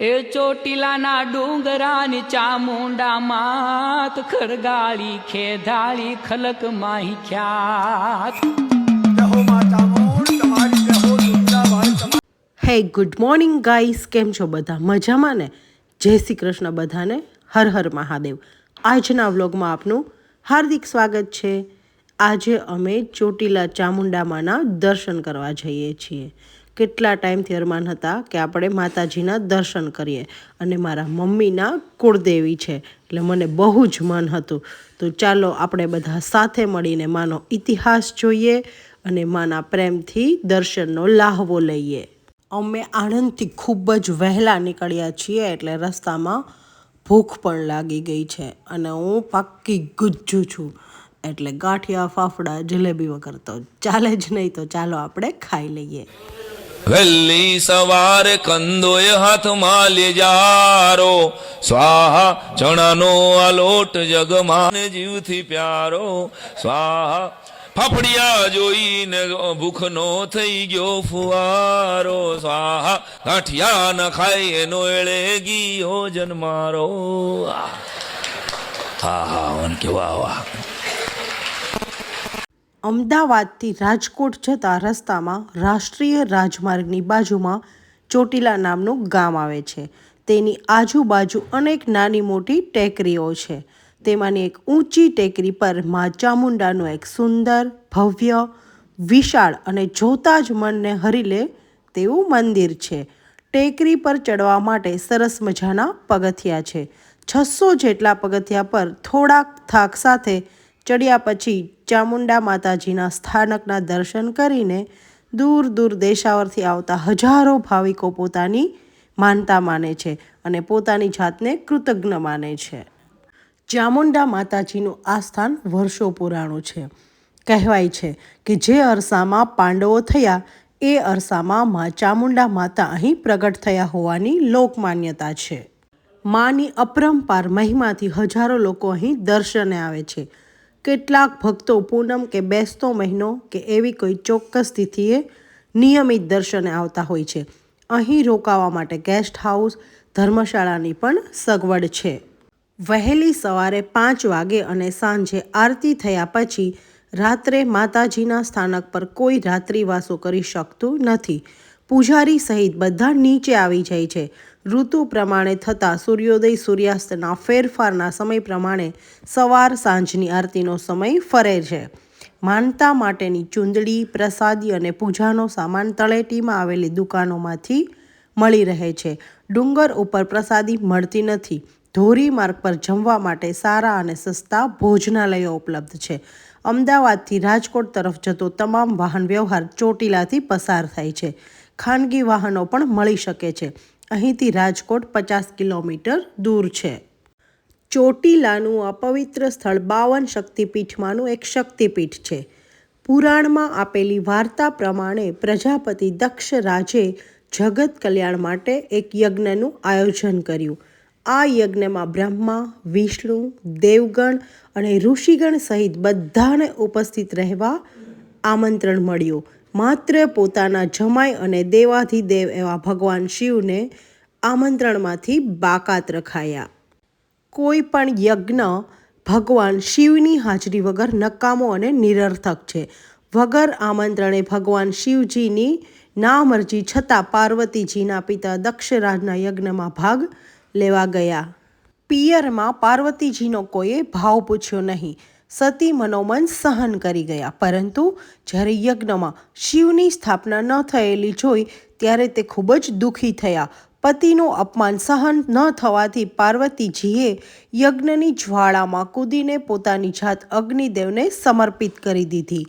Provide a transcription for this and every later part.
એ ચોટીલાના ડુંગરાની ચામુંડા માત ખરગાળી ખેધાળી, ખલક માહી ખ્યાત. હે, good morning guys, કેમ છો બધા? મજામાં ને? જય શ્રી કૃષ્ણ બધાને. હર હર મહાદેવ. આજના વ્લોગમાં આપનું હાર્દિક સ્વાગત છે. આજે અમે ચોટીલા ચામુંડામાના દર્શન કરવા જઈએ છીએ. કેટલા ટાઈમથી અરમાન હતા કે આપણે માતાજીના દર્શન કરીએ અને મારા મમ્મીના કુળદેવી છે. એટલે મને બહુ જ મન હતું. તો ચાલો આપણે બધા સાથે મળીને માનો ઇતિહાસ જોઈએ અને માના પ્રેમથી દર્શનનો લાહવો લઈએ. અમે આણંદથી ખૂબ જ વહેલા નીકળ્યા છીએ એટલે રસ્તામાં ભૂખ પણ લાગી ગઈ છે અને હું પાક્કી ગુજ્જુ છું. એટલે ગાંઠિયા, ફાફડા, જલેબી વગર તો ચાલે જ નહીં, તો ચાલો આપણે ખાઈ લઈએ. વહેલી સવારે કંદોય હાથમાં લેજારો સ્વાહા ચણાનો આલોટ જગમાન જીવથી પ્યારો. સ્વાહા ફફડિયા જોઈને ભૂખનો થઈ ગયો ફુવારો. સ્વાહા ગાંઠિયા ન ખાય એનો એળે ગયો જન્મારો. હા હા મન કે વાહ વાહ અમદાવાદથી રાજકોટ જતા રસ્તામાં રાષ્ટ્રીય રાજમાર્ગની બાજુમાં ચોટીલા નામનું ગામ આવે છે. તેની આજુબાજુ અનેક નાની મોટી ટેકરીઓ છે. તેમાંની એક ઊંચી ટેકરી પર મા ચામુંડાનું એક સુંદર, ભવ્ય, વિશાળ અને જોતા જ મનને હરી લે તેવું મંદિર છે. ટેકરી પર ચડવા માટે સરસ મજાના પગથિયા છે. છસો જેટલા પગથિયા પર થોડાક થાક સાથે ચડ્યા પછી ચામુંડા માતાજીના સ્થાનકના દર્શન કરીને દૂર દૂર દેશાવરથી આવતા હજારો ભાવિકો પોતાની માનતા માને છે અને પોતાની જાતને કૃતજ્ઞ માને છે. ચામુંડા માતાજીનું આ સ્થાન વર્ષો પુરાણું છે. કહેવાય છે કે જે અરસામાં પાંડવો થયા, એ અરસામાં મા ચામુંડા માતા અહીં પ્રગટ થયા હોવાની લોકમાન્યતા છે. માની અપરંપાર મહિમાથી હજારો લોકો અહીં દર્શને આવે છે. કેટલાક ભક્તો પૂનમ કે બેસતો મહિનો કે એવી કોઈ ચોક્કસ તિથિએ નિયમિત દર્શને આવતા હોય છે. અહીં રોકાવા માટે ગેસ્ટ હાઉસ, ધર્મશાળાની પણ સગવડ છે. વહેલી સવારે પાંચ વાગે અને સાંજે આરતી થયા પછી રાત્રે માતાજીના સ્થાનક પર કોઈ રાત્રિવાસો કરી શકતું નથી. પૂજારી સહિત બધા નીચે આવી જાય છે. ઋતુ પ્રમાણે થતા સૂર્યોદય સૂર્યાસ્તના ફેરફારના સમય પ્રમાણે સવાર સાંજની આરતીનો સમય ફરે છે. માનતા માટેની ચૂંદડી, પ્રસાદી અને પૂજાનો સામાન તળેટીમાં આવેલી દુકાનોમાંથી મળી રહે છે. ડુંગર ઉપર પ્રસાદી મળતી નથી. ધોરી માર્ગ પર જમવા માટે સારા અને સસ્તા ભોજનાલયો ઉપલબ્ધ છે. અમદાવાદથી રાજકોટ તરફ જતો તમામ વાહન વ્યવહાર ચોટીલાથી પસાર થાય છે. ખાનગી વાહનો પણ મળી શકે છે. અહીંથી રાજકોટ પચાસ કિલોમીટર દૂર છે. ચોટીલાનું અપવિત્ર સ્થળ બાવન શક્તિપીઠમાંનું એક શક્તિપીઠ છે. પુરાણમાં આપેલી વાર્તા પ્રમાણે પ્રજાપતિ દક્ષ રાજે જગત કલ્યાણ માટે એક યજ્ઞનું આયોજન કર્યું. આ યજ્ઞમાં બ્રહ્મા, વિષ્ણુ, દેવગણ અને ઋષિગણ સહિત બધાને ઉપસ્થિત રહેવા આમંત્રણ મળ્યું. માત્ર પોતાના જમાઈ અને દેવાધિદેવ એવા ભગવાન શિવને આમંત્રણમાંથી બાકાત રખાયા. કોઈ પણ યજ્ઞ ભગવાન શિવની હાજરી વગર નકામો અને નિરર્થક છે. વગર આમંત્રણે ભગવાન શિવજીની નામરજી છતાં પાર્વતીજીના પિતા દક્ષરાજના યજ્ઞમાં ભાગ લેવા ગયા. પિયરમાં પાર્વતીજીનો કોઈએ ભાવ પૂછ્યો નહીં. સતી મનોમન સહન કરી ગયા. પરંતુ જ્યારે યજ્ઞમાં શિવની સ્થાપના ન થયેલી જોઈ, ત્યારે તે ખૂબ જ દુઃખી થયા. પતિનું અપમાન સહન ન થવાથી પાર્વતીજીએ યજ્ઞની જ્વાળામાં કૂદીને પોતાની જાત અગ્નિદેવને સમર્પિત કરી દીધી.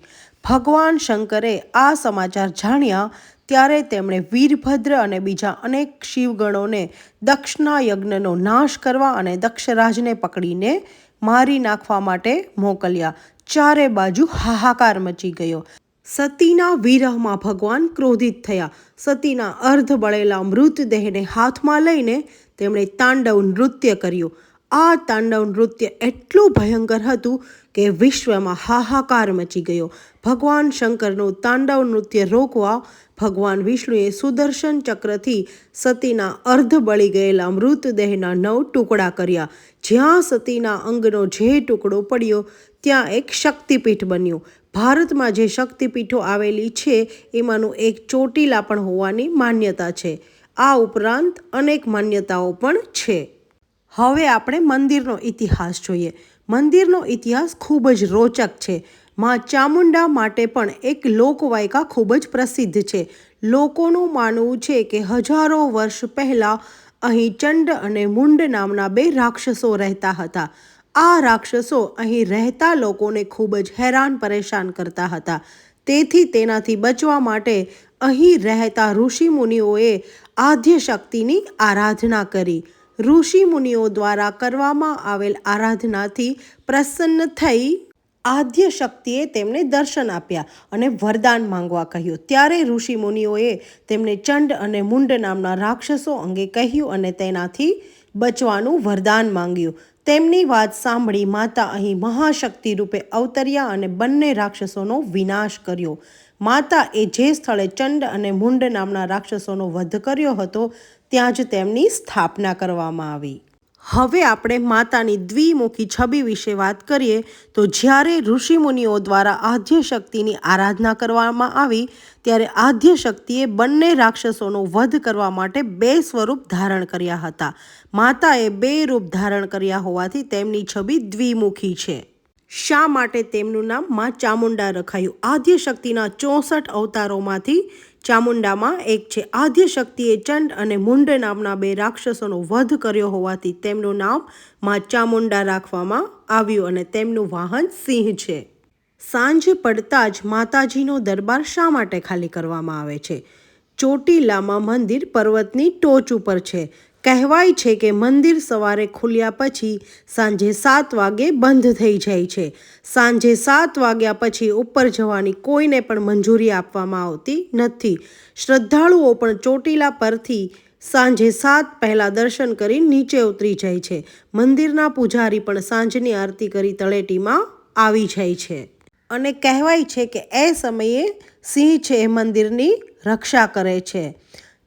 ભગવાન શંકરે આ સમાચાર જાણ્યા ત્યારે તેમણે વીરભદ્ર અને બીજા અનેક શિવગણોને દક્ષના યજ્ઞનો નાશ કરવા અને દક્ષરાજને પકડીને મારી નાખવા માટે મોકલ્યા. ચારે બાજુ હાહાકાર મચી ગયો. સતીના વિરહમાં ભગવાન ક્રોધિત થયા. સતીના અર્ધ બળેલા મૃતદેહને હાથમાં લઈને તેમણે તાંડવ નૃત્ય કર્યું. આ તાંડવ નૃત્ય એટલું ભયંકર હતું કે વિશ્વમાં હાહાકાર મચી ગયો. ભગવાન શંકરનું તાંડવ નૃત્ય રોકવા ભગવાન વિષ્ણુએ સુદર્શન ચક્રથી સતીના અર્ધ બળી ગયેલા મૃતદેહના નવ ટુકડા કર્યા. જ્યાં સતીના અંગનો જે ટુકડો પડ્યો, ત્યાં એક શક્તિપીઠ બન્યું. ભારતમાં જે શક્તિપીઠો આવેલી છે, એમાંનું એક ચોટીલા પણ હોવાની માન્યતા છે. આ ઉપરાંત અનેક માન્યતાઓ પણ છે. હવે આપણે મંદિરનો ઇતિહાસ જોઈએ. મંદિરનો ઇતિહાસ ખૂબ જ રોચક છે. માં ચામુંડા માટે પણ એક લોકવાયકા ખૂબ જ પ્રસિદ્ધ છે. લોકોનું માનવું છે કે હજારો વર્ષ પહેલાં અહીં ચંડ અને મુંડ નામના બે રાક્ષસો રહેતા હતા. આ રાક્ષસો અહીં રહેતા લોકોને ખૂબ જ હેરાન પરેશાન કરતા હતા. તેથી તેનાથી બચવા માટે અહીં રહેતા ઋષિ મુનિઓએ આદ્ય શક્તિની આરાધના કરી. ઋષિ મુનિઓ દ્વારા કરવામાં આવેલ આરાધનાથી પ્રસન્ન થઈ આદ્ય શક્તિએ તેમને દર્શન આપ્યા અને વરદાન માંગવા કહ્યું. ત્યારે ઋષિ મુનિઓએ તેમને ચંડ અને મુંડ નામના રાક્ષસો અંગે કહ્યું અને તેનાથી બચવાનું વરદાન માંગ્યું. તેમની વાત સાંભળી માતા અહીં મહાશક્તિ રૂપે અવતર્યા અને બંને રાક્ષસોનો વિનાશ કર્યો. માતા એ જે સ્થળે ચંડ અને મુંડ નામના રાક્ષસોનો વધ કર્યો હતો ત્યાં જ તેમની સ્થાપના કરવામાં આવી. હવે આપણે માતાની દ્વિમુખી છબી વિશે વાત કરીએ તો જ્યારે ઋષિમુનિઓ દ્વારા આદ્ય શક્તિની આરાધના કરવામાં આવી, ત્યારે આદ્ય શક્તિએ બંને રાક્ષસોનો વધ કરવા માટે બે સ્વરૂપ ધારણ કર્યા હતા. માતાએ બે રૂપ ધારણ કર્યા હોવાથી તેમની છબી દ્વિમુખી છે. શા માટે તેમનું નામમાં ચામુંડા રખાયું? આદ્ય શક્તિના ચોસઠ અવતારોમાંથી ચામુંડામાં એક છે. આદ્ય શક્તિએ ચંડ અને મુંડ નામના બે રાક્ષસોનો વધ કર્યો હોવાથી તેમનું નામમાં ચામુંડા રાખવામાં આવ્યું અને તેમનું વાહન સિંહ છે. સાંજ પડતા જ માતાજીનો દરબાર શા માટે ખાલી કરવામાં આવે છે? ચોટીલામાં મંદિર પર્વતની ટોચ ઉપર છે. કહેવાય છે કે મંદિર સવારે ખુલ્યા પછી સાંજે સાત વાગે બંધ થઈ જાય છે. સાંજે સાત વાગ્યા પછી ઉપર જવાની કોઈને પણ મંજૂરી આપવામાં આવતી નથી. શ્રદ્ધાળુઓ પણ ચોટીલા પરથી સાંજે સાત પહેલાં દર્શન કરી નીચે ઉતરી જાય છે. મંદિરના પૂજારી પણ સાંજની આરતી કરી તળેટીમાં આવી જાય છે. અને કહેવાય છે કે એ સમયે સિંહ છે એ મંદિરની રક્ષા કરે છે.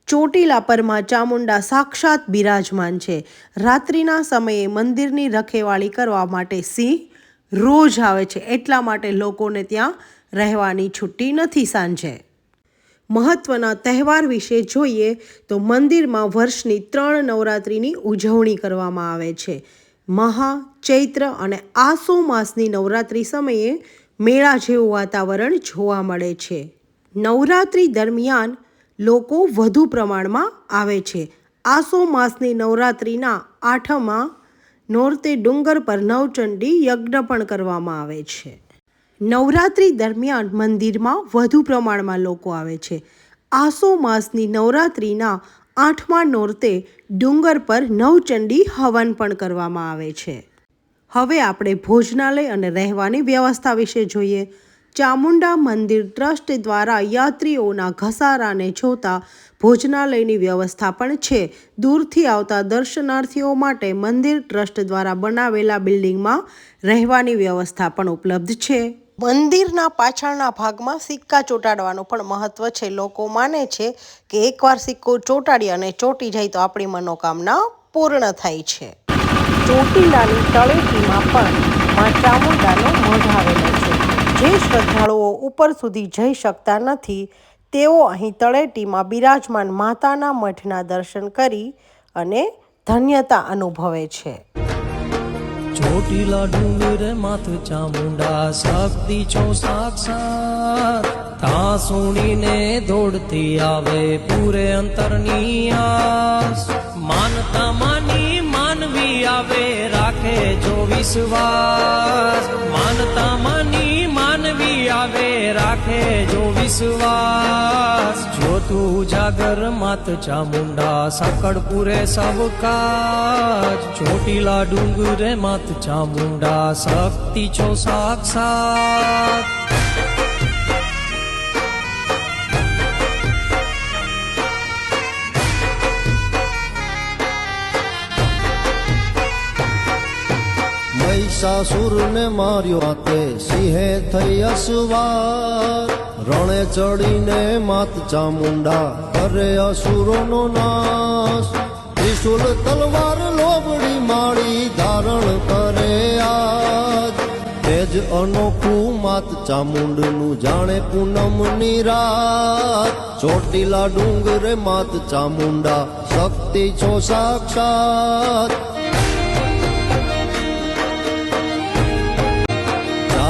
ચોટીલા પરમાં ચામુંડા સાક્ષાત બિરાજમાન છે. રાત્રિના સમયે મંદિરની રખેવાળી કરવા માટે સિંહ રોજ આવે છે. એટલા માટે લોકોને ત્યાં રહેવાની છુટ્ટી નથી સાંજે. મહત્વના તહેવાર વિશે જોઈએ તો મંદિરમાં વર્ષની ત્રણ નવરાત્રિની ઉજવણી કરવામાં આવે છે. મહા, ચૈત્ર અને આસો માસની નવરાત્રિ સમયે મેળા જેવું વાતાવરણ જોવા મળે છે. નવરાત્રિ દરમિયાન લોકો વધુ પ્રમાણમાં આવે છે. આસો માસની નવરાત્રિના આઠમાં નોરતે ડુંગર પર નવચંડી યજ્ઞ પણ કરવામાં આવે છે. નવરાત્રિ દરમિયાન મંદિરમાં વધુ પ્રમાણમાં લોકો આવે છે. આસો માસની નવરાત્રિના આઠમા નોરતે ડુંગર પર નવચંડી હવન પણ કરવામાં આવે છે. હવે આપણે ભોજનાલય અને રહેવાની વ્યવસ્થા વિશે જોઈએ. ચામુંડા મંદિર ટ્રસ્ટ દ્વારા યાત્રીઓના ઘસારાને જોતા ભોજનાલયની વ્યવસ્થા પણ છે. દૂરથી આવતા દર્શનાર્થીઓ માટે મંદિર ટ્રસ્ટ દ્વારા બનાવેલા બિલ્ડિંગમાં રહેવાની વ્યવસ્થા પણ ઉપલબ્ધ છે. મંદિરના પાછળના ભાગમાં સિક્કા ચોંટાડવાનું પણ મહત્વ છે. લોકો માને છે કે એકવાર સિક્કો ચોંટાડી અને ચોંટી જાય તો આપણી મનોકામના પૂર્ણ થાય છે. ચોટીલાની તળેટીમાં પણ માં ચામુંડાનો મઢ આવેલો છે. જે શ્રદ્ધાળુઓ ઉપર સુધી જઈ શકતા નથી, તેઓ અહીં તળેટીમાં બિરાજમાન માતાના મઠના દર્શન કરી અને ધન્યતા અનુભવે છે. ચોટીલા ડુંગર માથ ચામુંડા શક્તિ છો સાક્ષાત. તા સુણીને દોડતી આવે પૂરે અંતરની આસ. માનતા માની માનવી આવે રાખે જો વિશ્વાસ. માનતા માની રાખે જો વિશ્વાસ. જો તું જાગર માત ચામુંડા સાકડપુરે સબ કાજ ચોટીલા ડુંગરે માત ચામુંડા શક્તિ છો સાક્ષાત. મહિષાસુરને માર્યો આતે સિંહે થઈ અસવાર. રણે ચડીને માત ચામુંડા કરે અસુરોનો નાશ. ત્રિશુલ તલવાર લોબડી માળી ધારણ કરે આજ. તેજ અનોખું માત ચામુંડનું જાણે પૂનમની રાત. ચોટીલા ડુંગરે માત ચામુંડા શક્તિ છો સાક્ષાત.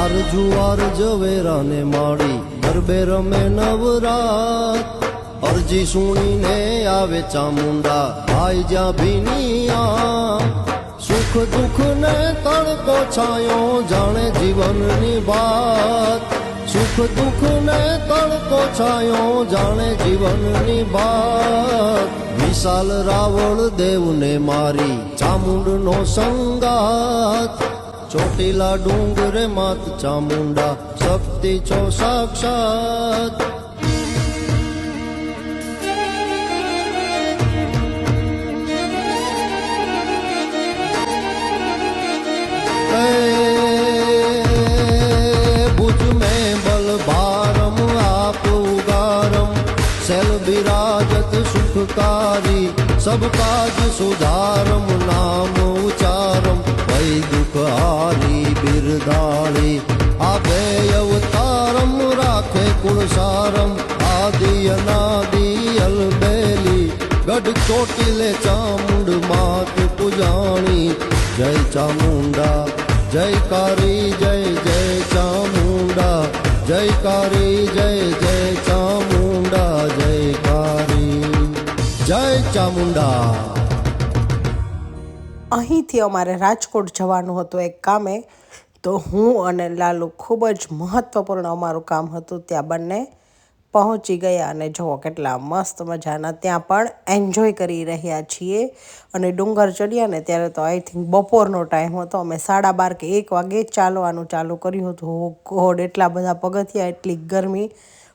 ચાર જુવાર ઝવેરાને માળી, ગરબે રમે નવરાત. અરજી સુણીને આવે ચામુંડા, ભાઈ જ્યાં ભીનિયા. સુખ દુઃખ ને તડકો છાયો, જાણે જીવનની વાત. સુખ દુઃખ ને તડકો છાયો, જાણે જીવનની વાત. વિશાલ રાવણ દેવને મારી, ચામુંડનો સંગાત. ચોટીલા ડુંગરે માત ચામુંડા શક્તિ છો સાક્ષાત. બિરાજત સુખકારી સબ કાજ સુધારમ નામ ડાળી. આપે અવતારમ રાખે કુળસારમ. આદિ અનાદિ અલબેલી. ગઢ ચોટીલે ચામુંડ માત પુજાણી. જય ચામુંડા જયકારી જય જય ચામુંડા. જયકારી જય જય ચામુંડા જયકારી જય ચામુંડા. અહીંથી અમારે રાજકોટ જવાનું હતું એક કામે તો હું અને લાલુ ખૂબ જ મહત્ત્વપૂર્ણ અમારું કામ હતું ત્યાં બંને પહોંચી ગયા અને જુઓ કેટલા મસ્ત મજાના ત્યાં પણ એન્જોય કરી રહ્યા છીએ. અને ડુંગર ચડ્યા ને ત્યારે તો આઈ થિંક બપોરનો ટાઈમ હતો. અમે સાડા બાર કે એક વાગે ચાલવાનું ચાલુ કર્યું હતું. ગોડ, એટલા બધા પગથિયા, એટલી ગરમી.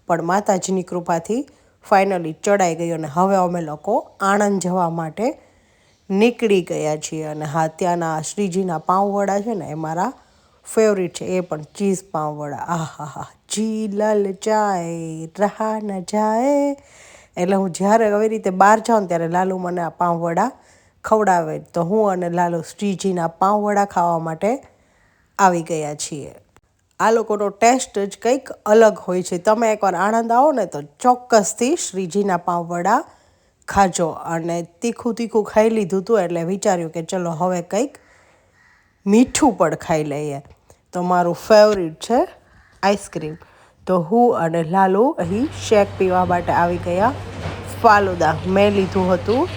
પણ માતાજીની કૃપાથી ફાઇનલી ચડાઈ ગયું અને હવે અમે લોકો આણંદ જવા માટે નીકળી ગયા છીએ. અને હા, ત્યાંના શ્રીજીના પાઉંવડા છે ને, એ મારા ફેવરિટ છે એ પણ ચીઝ પાઉંવડા. આ હા હા જી લલ જાય રહા ન જાય એટલે હું જ્યારે આવી રીતે બહાર જાઉં ત્યારે લાલુ મને આ પાઉંવડા ખવડાવે. તો હું અને લાલુ શ્રીજીના પાઉંવડા ખાવા માટે આવી ગયા છીએ. આ લોકોનો ટેસ્ટ જ કંઈક અલગ હોય છે. તમે એકવાર આણંદ આવો ને તો ચોક્કસથી શ્રીજીના પાઉંવડા ખાજો. અને તીખું તીખું ખાઈ લીધું હતું એટલે વિચાર્યું કે ચલો હવે કંઈક મીઠું પણ ખાઈ લઈએ. તો મારું ફેવરિટ છે આઈસ્ક્રીમ તો હું અને લાલુ અહીં શેક પીવા માટે આવી ગયા. ફાલુદા, મેં લીધું હતું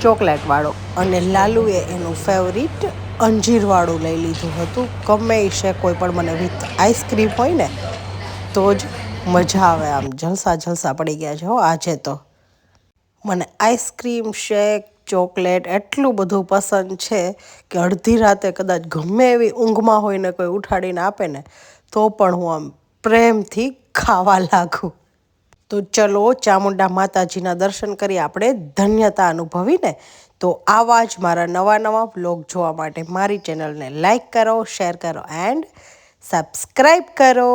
ચોકલેટવાળો અને લાલુએ એનું ફેવરિટ અંજીરવાળું લઈ લીધું હતું. ગમે એ શેક કોઈ પણ મને વિથ આઈસ્ક્રીમ હોય ને, તો જ મજા આવે આમ. જલસા જલસા પડી ગયા છે હો, આજે તો. મને આઈસ્ક્રીમ શેક ચોકલેટ એટલું બધું પસંદ છે કે અડધી રાતે કદાચ ગમે એવી ઊંઘમાં હોય ને કોઈ ઉઠાડીને આપે ને, તો પણ હું આમ પ્રેમથી ખાવા લાગું. તો ચલો ચામુંડા માતાજીના દર્શન કરી આપણે ધન્યતા અનુભવીને તો આવા જ મારા નવા નવા બ્લોગ જોવા માટે મારી ચેનલને લાઈક કરો, શેર કરો એન્ડ સબસ્ક્રાઈબ કરો.